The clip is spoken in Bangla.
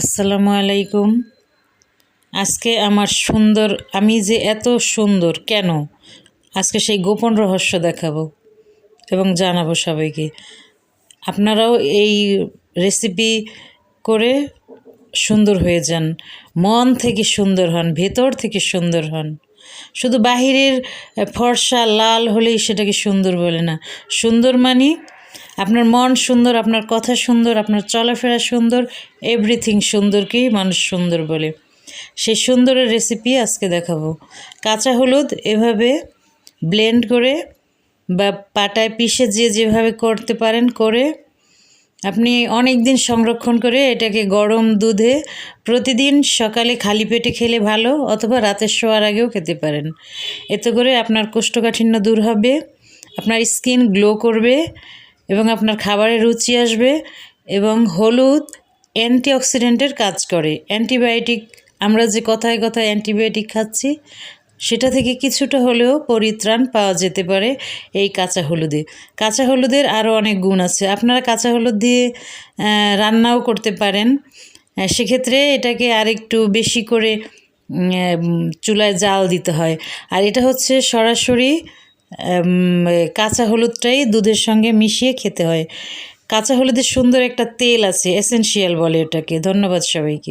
আসসালামু আলাইকুম। আজকে আমার সুন্দর, আমি যে এত সুন্দর, কেন? আজকে সেই গোপন রহস্য দেখাবো এবং জানাব সবাইকে। আপনারাও এই রেসিপি করে সুন্দর হয়ে যান, মন থেকে সুন্দর হন, ভেতর থেকে সুন্দর হন। শুধু বাহিরের ফর্সা, লাল হলেই সেটাকে সুন্দর বলে না। সুন্দর মানে আপনার মন সুন্দর, আপনার কথা সুন্দর, আপনার চলাফেরা সুন্দর এভরিথিং সুন্দরকেই মানুষ সুন্দর বলে। সেই সুন্দরের রেসিপি আজকে দেখাবো। কাঁচা হলুদ এভাবে ব্লেন্ড করে বা পাটায় পিষে যে যেভাবে করতে পারেন করে আপনি অনেক দিন সংরক্ষণ করে এটাকে গরম দুধে প্রতিদিন সকালে খালি পেটে খেলে ভালো অথবা রাতের শোয়ার আগেও খেতে পারেন। এতে করে আপনার কোষ্ঠকাঠিন্য দূর হবে, আপনার স্কিন গ্লো করবে এবং আপনার খাবারের রুচি আসবে এবং হলুদ অ্যান্টিঅক্সিডেন্টের কাজ করে। অ্যান্টিবায়োটিক, আমরা যে কথায় কথায় অ্যান্টিবায়োটিক খাচ্ছি, সেটা থেকে কিছুটা হলেও পরিত্রাণ পাওয়া যেতে পারে এই কাঁচা হলুদে। কাঁচা হলুদের আরও অনেক গুণ আছে। আপনারা কাঁচা হলুদ দিয়ে রান্নাও করতে পারেন। সেক্ষেত্রে এটাকে আরেকটু বেশি করে চুলায় জাল দিতে হয়। আর এটা হচ্ছে সরাসরি কাঁচা হলুদটাই দুধের সঙ্গে মিশিয়ে খেতে হয়। কাঁচা হলুদের সুন্দর একটা তেল আছে এসেন্সিয়াল বলে ওটাকে ধন্যবাদ সবাইকে।